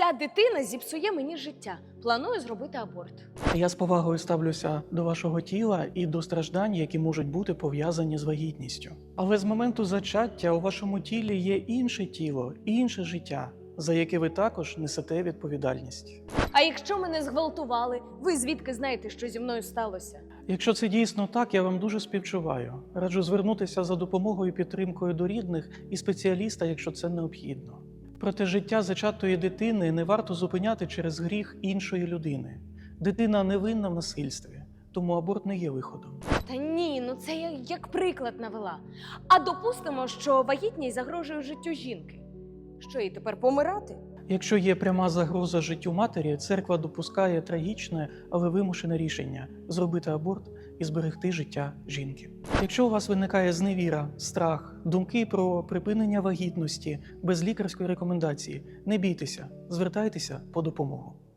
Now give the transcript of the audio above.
Ця дитина зіпсує мені життя. Планую зробити аборт. Я з повагою ставлюся до вашого тіла і до страждань, які можуть бути пов'язані з вагітністю. Але з моменту зачаття у вашому тілі є інше тіло, інше життя, за яке ви також несете відповідальність. А якщо мене зґвалтували, ви звідки знаєте, що зі мною сталося? Якщо це дійсно так, я вам дуже співчуваю. Раджу звернутися за допомогою і підтримкою до рідних і спеціаліста, якщо це необхідно. Проте життя зачатої дитини не варто зупиняти через гріх іншої людини. Дитина не винна в насильстві, тому аборт не є виходом. Та ні, ну це я як приклад навела. А допустимо, що вагітність загрожує життю жінки. Що їй тепер помирати? Якщо є пряма загроза життю матері, церква допускає трагічне, але вимушене рішення зробити аборт і зберегти життя жінки. Якщо у вас виникає зневіра, страх, думки про припинення вагітності без лікарської рекомендації, не бійтеся, звертайтеся по допомогу.